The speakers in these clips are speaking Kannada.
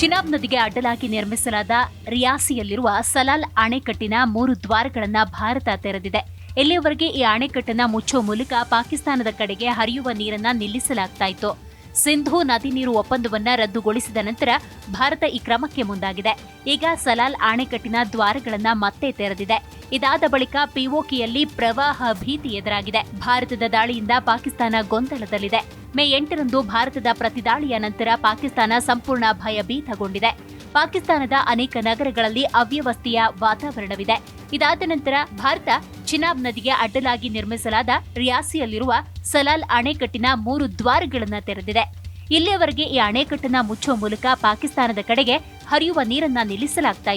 ಚಿನಾಬ್ ನದಿಗೆ ಅಡ್ಡಲಾಗಿ ನಿರ್ಮಿಸಲಾದ ರಿಯಾಸಿಯಲ್ಲಿರುವ ಸಲಾಲ್ ಅಣೆಕಟ್ಟಿನ ಮೂರು ದ್ವಾರಗಳನ್ನ ಭಾರತ ತೆರೆದಿದೆ. ಇಲ್ಲಿಯವರೆಗೆ ಈ ಅಣೆಕಟ್ಟನ್ನ ಮುಚ್ಚುವ ಮೂಲಕ ಪಾಕಿಸ್ತಾನದ ಕಡೆಗೆ ಹರಿಯುವ ನೀರನ್ನ ನಿಲ್ಲಿಸಲಾಗ್ತಾ ಇತ್ತು. ಸಿಂಧೂ ನದಿ ನೀರು ಒಪ್ಪಂದವನ್ನ ರದ್ದುಗೊಳಿಸಿದ ನಂತರ ಭಾರತ ಈ ಕ್ರಮಕ್ಕೆ ಮುಂದಾಗಿದೆ. ಈಗ ಸಲಾಲ್ ಅಣೆಕಟ್ಟಿನ ದ್ವಾರಗಳನ್ನ ಮತ್ತೆ ತೆರೆದಿದೆ. ಇದಾದ ಬಳಿಕ ಪಿಒಕೆಯಲ್ಲಿ ಪ್ರವಾಹ ಭೀತಿ ಎದುರಾಗಿದೆ. ಭಾರತದ ದಾಳಿಯಿಂದ ಪಾಕಿಸ್ತಾನ ಗೊಂದಲದಲ್ಲಿದೆ. ಮೇ ಎಂಟರಂದು ಭಾರತದ ಪ್ರತಿದಾಳಿಯ ನಂತರ ಪಾಕಿಸ್ತಾನ ಸಂಪೂರ್ಣ ಭಯಭೀತಗೊಂಡಿದೆ. ಪಾಕಿಸ್ತಾನದ ಅನೇಕ ನಗರಗಳಲ್ಲಿ ಅವ್ಯವಸ್ಥೆಯ ವಾತಾವರಣವಿದೆ. ಇದಾದ ನಂತರ ಭಾರತ ಚಿನಾಬ್ ನದಿಗೆ ಅಡ್ಡಲಾಗಿ ನಿರ್ಮಿಸಲಾದ ರಿಯಾಸಿಯಲ್ಲಿರುವ ಸಲಾಲ್ ಅಣೆಕಟ್ಟಿನ ಮೂರು ದ್ವಾರಗಳನ್ನು ತೆರೆದಿದೆ. ಇಲ್ಲಿಯವರೆಗೆ ಈ ಅಣೆಕಟ್ಟನ್ನ ಮುಚ್ಚುವ ಮೂಲಕ ಪಾಕಿಸ್ತಾನದ ಕಡೆಗೆ ಹರಿಯುವ ನೀರನ್ನ ನಿಲ್ಲಿಸಲಾಗ್ತಾ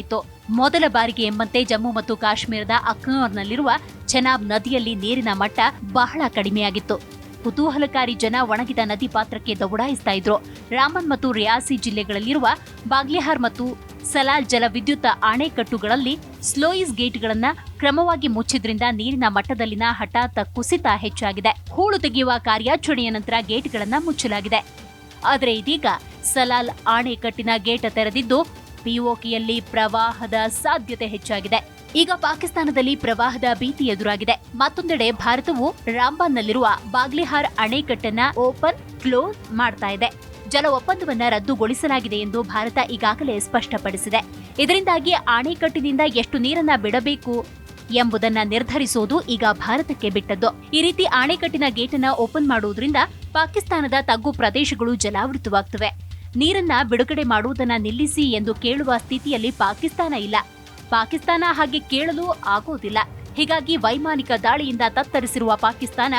ಮೊದಲ ಬಾರಿಗೆ ಎಂಬಂತೆ ಜಮ್ಮು ಮತ್ತು ಕಾಶ್ಮೀರದ ಅಕ್ನೂರ್ನಲ್ಲಿರುವ ಚೆನಾಬ್ ನದಿಯಲ್ಲಿ ನೀರಿನ ಮಟ್ಟ ಬಹಳ ಕಡಿಮೆಯಾಗಿತ್ತು. ಕುತೂಹಲಕಾರಿ ಜನ ಒಣಗಿದ ನದಿ ಪಾತ್ರಕ್ಕೆ ದೌಡಾಯಿಸ್ತಾ ಇದ್ರು. ರಾಮನ್ ಮತ್ತು ರಿಯಾಸಿ ಜಿಲ್ಲೆಗಳಲ್ಲಿರುವ ಬಾಗ್ಲಿಹಾರ್ ಮತ್ತು ಸಲಾಲ್ ಜಲ ವಿದ್ಯುತ್ ಅಣೆಕಟ್ಟುಗಳಲ್ಲಿ ಸ್ಲೋಯಿಸ್ ಗೇಟ್ಗಳನ್ನು ಕ್ರಮವಾಗಿ ಮುಚ್ಚಿದ್ರಿಂದ ನೀರಿನ ಮಟ್ಟದಲ್ಲಿನ ಹಠಾತ್ ಕುಸಿತ ಹೆಚ್ಚಾಗಿದೆ. ಹೂಳು ತೆಗೆಯುವ ಕಾರ್ಯಾಚರಣೆಯ ನಂತರ ಗೇಟ್ಗಳನ್ನು ಮುಚ್ಚಲಾಗಿದೆ. ಆದರೆ ಇದೀಗ ಸಲಾಲ್ ಅಣೆಕಟ್ಟಿನ ಗೇಟ್ ತೆರೆದಿದ್ದು, ಪಿಒಕೆಯಲ್ಲಿ ಪ್ರವಾಹದ ಸಾಧ್ಯತೆ ಹೆಚ್ಚಾಗಿದೆ. ಈಗ ಪಾಕಿಸ್ತಾನದಲ್ಲಿ ಪ್ರವಾಹದ ಭೀತಿ ಎದುರಾಗಿದೆ. ಮತ್ತೊಂದೆಡೆ ಭಾರತವು ರಾಂಬಾನ್ನಲ್ಲಿರುವ ಬಾಗ್ಲಿಹಾರ್ ಅಣೆಕಟ್ಟನ್ನ ಓಪನ್ ಕ್ಲೋಸ್ ಮಾಡ್ತಾ ಇದೆ. ಜಲ ಒಪ್ಪಂದವನ್ನು ರದ್ದುಗೊಳಿಸಲಾಗಿದೆ ಎಂದು ಭಾರತ ಈಗಾಗಲೇ ಸ್ಪಷ್ಟಪಡಿಸಿದೆ. ಇದರಿಂದಾಗಿ ಅಣೆಕಟ್ಟಿನಿಂದ ಎಷ್ಟು ನೀರನ್ನ ಬಿಡಬೇಕು ಎಂಬುದನ್ನ ನಿರ್ಧರಿಸುವುದು ಈಗ ಭಾರತಕ್ಕೆ ಬಿಟ್ಟದ್ದು. ಈ ರೀತಿ ಅಣೆಕಟ್ಟಿನ ಗೇಟನ್ನ ಓಪನ್ ಮಾಡುವುದರಿಂದ ಪಾಕಿಸ್ತಾನದ ತಗ್ಗು ಪ್ರದೇಶಗಳು ಜಲಾವೃತವಾಗ್ತವೆ. ನೀರನ್ನ ಬಿಡುಗಡೆ ಮಾಡುವುದನ್ನ ನಿಲ್ಲಿಸಿ ಎಂದು ಕೇಳುವ ಸ್ಥಿತಿಯಲ್ಲಿ ಪಾಕಿಸ್ತಾನ ಇಲ್ಲ. ಪಾಕಿಸ್ತಾನ ಹಾಗೆ ಕೇಳಲು ಆಗೋದಿಲ್ಲ. ಹೀಗಾಗಿ ವೈಮಾನಿಕ ದಾಳಿಯಿಂದ ತತ್ತರಿಸಿರುವ ಪಾಕಿಸ್ತಾನ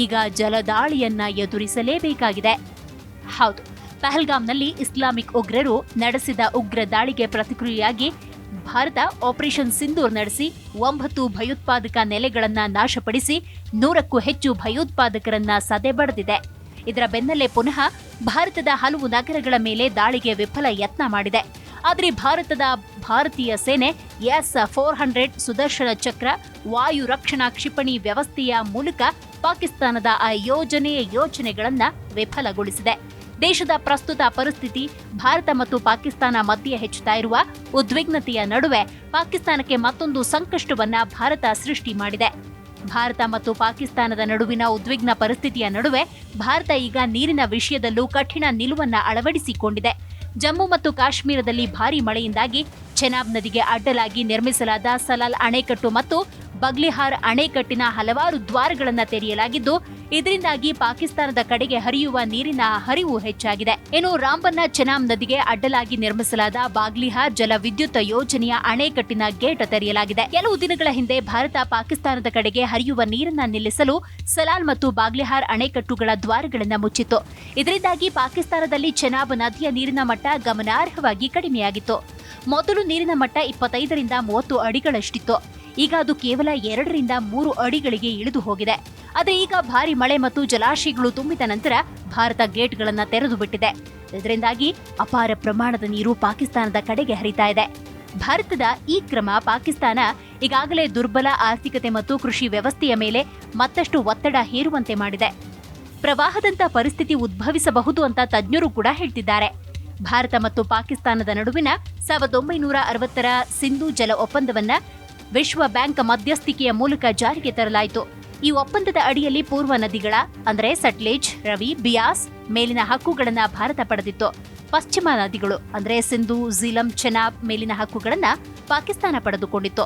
ಈಗ ಜಲದಾಳಿಯನ್ನ ಎದುರಿಸಲೇಬೇಕಾಗಿದೆ. ಹೌದು ಪಹಲ್ಗಾಮ್ನಲ್ಲಿ ಇಸ್ಲಾಮಿಕ್ ಉಗ್ರರು ನಡೆಸಿದ ಉಗ್ರ ದಾಳಿಗೆ ಪ್ರತಿಕ್ರಿಯೆಯಾಗಿ ಭಾರತ ಆಪರೇಷನ್ ಸಿಂಧೂರ್ ನಡೆಸಿ ಒಂಬತ್ತು ಭಯೋತ್ಪಾದಕ ನೆಲೆಗಳನ್ನ ನಾಶಪಡಿಸಿ ನೂರಕ್ಕೂ ಹೆಚ್ಚು ಭಯೋತ್ಪಾದಕರನ್ನ ಸದೆ ಬಡಿದಿದೆ. ಇದರ ಬೆನ್ನಲ್ಲೇ ಪುನಃ ಭಾರತದ ಹಲವು ನಗರಗಳ ಮೇಲೆ ದಾಳಿಗೆ ವಿಫಲ ಯತ್ನ ಮಾಡಿದೆ. ಆದರೆ ಭಾರತದ ಭಾರತೀಯ ಸೇನೆ ಎಸ್ ಫೋರ್ ಹಂಡ್ರೆಡ್ ಸುದರ್ಶನ ಚಕ್ರ, ವಾಯು ರಕ್ಷಣಾ ಕ್ಷಿಪಣಿ ವ್ಯವಸ್ಥೆಯ ಮೂಲಕ ಪಾಕಿಸ್ತಾನದ ಆ ಯೋಜನೆ ಯೋಜನೆಗಳನ್ನು ವಿಫಲಗೊಳಿಸಿದೆ. ದೇಶದ ಪ್ರಸ್ತುತ ಪರಿಸ್ಥಿತಿ, ಭಾರತ ಮತ್ತು ಪಾಕಿಸ್ತಾನ ಮಧ್ಯೆ ಹೆಚ್ಚುತ್ತಾ ಇರುವ ಉದ್ವಿಗ್ನತೆಯ ನಡುವೆ ಪಾಕಿಸ್ತಾನಕ್ಕೆ ಮತ್ತೊಂದು ಸಂಕಷ್ಟವನ್ನ ಭಾರತ ಸೃಷ್ಟಿ ಮಾಡಿದೆ. ಭಾರತ ಮತ್ತು ಪಾಕಿಸ್ತಾನದ ನಡುವಿನ ಉದ್ವಿಗ್ನ ಪರಿಸ್ಥಿತಿಯ ನಡುವೆ ಭಾರತ ಈಗ ನೀರಿನ ವಿಷಯದಲ್ಲೂ ಕಠಿಣ ನಿಲುವನ್ನ ಅಳವಡಿಸಿಕೊಂಡಿದೆ. ಜಮ್ಮು ಮತ್ತು ಕಾಶ್ಮೀರದಲ್ಲಿ ಭಾರೀ ಮಳೆಯಿಂದಾಗಿ ಚೆನಾಬ್ ನದಿಗೆ ಅಡ್ಡಲಾಗಿ ನಿರ್ಮಿಸಲಾದ ಸಲಾಲ್ ಅಣೆಕಟ್ಟು ಮತ್ತು ಬಗ್ಲಿಹಾರ್ ಅಣೆಕಟ್ಟಿನ ಹಲವಾರು ದ್ವಾರಗಳನ್ನು ತೆರೆಯಲಾಗಿದ್ದು, ಇದರಿಂದಾಗಿ ಪಾಕಿಸ್ತಾನದ ಕಡೆಗೆ ಹರಿಯುವ ನೀರಿನ ಹರಿವು ಹೆಚ್ಚಾಗಿದೆ. ಇನ್ನು ರಾಂಬನ್ನ ಚೆನಾಮ್ ನದಿಗೆ ಅಡ್ಡಲಾಗಿ ನಿರ್ಮಿಸಲಾದ ಬಾಗ್ಲಿಹಾರ್ ಜಲ ವಿದ್ಯುತ್ ಯೋಜನೆಯ ಅಣೆಕಟ್ಟಿನ ಗೇಟ್ ತೆರೆಯಲಾಗಿದೆ. ಕೆಲವು ದಿನಗಳ ಹಿಂದೆ ಭಾರತ ಪಾಕಿಸ್ತಾನದ ಕಡೆಗೆ ಹರಿಯುವ ನೀರನ್ನ ನಿಲ್ಲಿಸಲು ಸಲಾಲ್ ಮತ್ತು ಬಾಗ್ಲಿಹಾರ್ ಅಣೆಕಟ್ಟುಗಳ ದ್ವಾರಗಳನ್ನು ಮುಚ್ಚಿತ್ತು. ಇದರಿಂದಾಗಿ ಪಾಕಿಸ್ತಾನದಲ್ಲಿ ಚೆನಾಬ್ ನದಿಯ ನೀರಿನ ಮಟ್ಟ ಗಮನಾರ್ಹವಾಗಿ ಕಡಿಮೆಯಾಗಿತ್ತು. ಮೊದಲು ನೀರಿನ ಮಟ್ಟ ಇಪ್ಪತ್ತೈದರಿಂದ ಮೂವತ್ತು ಅಡಿಗಳಷ್ಟಿತ್ತು. ಈಗ ಅದು ಕೇವಲ ಎರಡರಿಂದ ಮೂರು ಅಡಿಗಳಿಗೆ ಇಳಿದು ಹೋಗಿದೆ. ಆದರೆ ಈಗ ಭಾರಿ ಮಳೆ ಮತ್ತು ಜಲಾಶಯಗಳು ತುಂಬಿದ ನಂತರ ಭಾರತ ಗೇಟ್ಗಳನ್ನು ತೆರೆದು ಬಿಟ್ಟಿದೆ. ಇದರಿಂದಾಗಿ ಅಪಾರ ಪ್ರಮಾಣದ ನೀರು ಪಾಕಿಸ್ತಾನದ ಕಡೆಗೆ ಹರಿತಾ ಇದೆ. ಭಾರತದ ಈ ಕ್ರಮ ಪಾಕಿಸ್ತಾನ ಈಗಾಗಲೇ ದುರ್ಬಲ ಆರ್ಥಿಕತೆ ಮತ್ತು ಕೃಷಿ ವ್ಯವಸ್ಥೆಯ ಮೇಲೆ ಮತ್ತಷ್ಟು ಒತ್ತಡ ಹೇರುವಂತೆ ಮಾಡಿದೆ. ಪ್ರವಾಹದಂತ ಪರಿಸ್ಥಿತಿ ಉದ್ಭವಿಸಬಹುದು ಅಂತ ತಜ್ಞರು ಕೂಡ ಹೇಳ್ತಿದ್ದಾರೆ. ಭಾರತ ಮತ್ತು ಪಾಕಿಸ್ತಾನದ ನಡುವಿನ ಸಾವಿರದ ಒಂಬೈನೂರ ಅರವತ್ತರ ಸಿಂಧು ಜಲ ಒಪ್ಪಂದವನ್ನ ವಿಶ್ವ ಬ್ಯಾಂಕ್ ಮಧ್ಯಸ್ಥಿಕೆಯ ಮೂಲಕ ಜಾರಿಗೆ ತರಲಾಯಿತು. ಈ ಒಪ್ಪಂದದ ಅಡಿಯಲ್ಲಿ ಪೂರ್ವ ನದಿಗಳ, ಅಂದರೆ ಸಟ್ಲೇಜ್, ರವಿ, ಬಿಯಾಸ್ ಮೇಲಿನ ಹಕ್ಕುಗಳನ್ನ ಭಾರತ ಪಡೆದಿತ್ತು. ಪಶ್ಚಿಮ ನದಿಗಳು, ಅಂದರೆ ಸಿಂಧು, ಝೀಲಂ, ಚೆನಾಬ್ ಮೇಲಿನ ಹಕ್ಕುಗಳನ್ನ ಪಾಕಿಸ್ತಾನ ಪಡೆದುಕೊಂಡಿತ್ತು.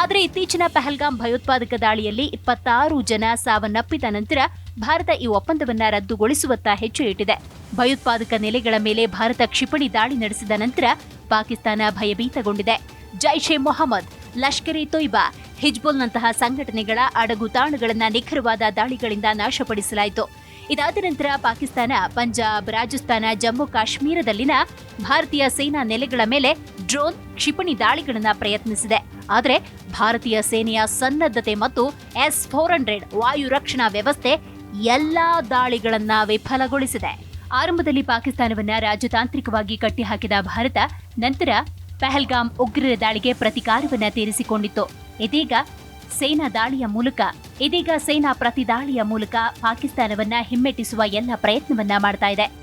ಆದರೆ ಇತ್ತೀಚಿನ ಪಹಲ್ಗಾಮ್ ಭಯೋತ್ಪಾದಕ ದಾಳಿಯಲ್ಲಿ ಇಪ್ಪತ್ತಾರು ಜನ ಸಾವನ್ನಪ್ಪಿದ ನಂತರ ಭಾರತ ಈ ಒಪ್ಪಂದವನ್ನ ರದ್ದುಗೊಳಿಸುವತ್ತ ಹೆಜ್ಜೆ ಇಟ್ಟಿದೆ ಭಯೋತ್ಪಾದಕ ನೆಲೆಗಳ ಮೇಲೆ ಭಾರತ ಕ್ಷಿಪಣಿ ದಾಳಿ ನಡೆಸಿದ ನಂತರ ಪಾಕಿಸ್ತಾನ ಭಯಭೀತಗೊಂಡಿದೆ. ಜೈಷ್ ಎ ಮೊಹಮ್ಮದ್ ಲಷ್ಕರ್ ಇ ತೊಯ್ಬಾ, ಹಿಜ್ಬುಲ್ನಂತಹ ಸಂಘಟನೆಗಳ ಅಡಗುತಾಣಗಳನ್ನ ನಿಖರವಾದ ದಾಳಿಗಳಿಂದ ನಾಶಪಡಿಸಲಾಯಿತು. ಇದಾದ ನಂತರ ಪಾಕಿಸ್ತಾನ, ಪಂಜಾಬ್, ರಾಜಸ್ಥಾನ, ಜಮ್ಮು ಕಾಶ್ಮೀರದಲ್ಲಿನ ಭಾರತೀಯ ಸೇನಾ ನೆಲೆಗಳ ಮೇಲೆ ಡ್ರೋನ್ ಕ್ಷಿಪಣಿ ದಾಳಿಗಳನ್ನು ಪ್ರಯತ್ನಿಸಿದೆ. ಆದರೆ ಭಾರತೀಯ ಸೇನೆಯ ಸನ್ನದ್ಧತೆ ಮತ್ತು ಎಸ್ ಫೋರ್ ಹಂಡ್ರೆಡ್ ವಾಯು ರಕ್ಷಣಾ ವ್ಯವಸ್ಥೆ ಎಲ್ಲಾ ದಾಳಿಗಳನ್ನ ವಿಫಲಗೊಳಿಸಿದೆ. ಆರಂಭದಲ್ಲಿ ಪಾಕಿಸ್ತಾನವನ್ನ ರಾಜತಾಂತ್ರಿಕವಾಗಿ ಕಟ್ಟಿಹಾಕಿದ ಭಾರತ, ನಂತರ ಪಹಲ್ಗಾಮ್ ಉಗ್ರರ ದಾಳಿಗೆ ಪ್ರತಿಕಾರವನ್ನ ತೀರಿಸಿಕೊಂಡಿತ್ತು. ಇದೀಗ ಸೇನಾ ದಾಳಿಯ ಮೂಲಕ, ಇದೀಗ ಸೇನಾ ಪ್ರತಿದಾಳಿಯ ಮೂಲಕ ಪಾಕಿಸ್ತಾನವನ್ನ ಹಿಮ್ಮೆಟ್ಟಿಸುವ ಎಲ್ಲ ಪ್ರಯತ್ನವನ್ನ ಮಾಡ್ತಾ ಇದೆ.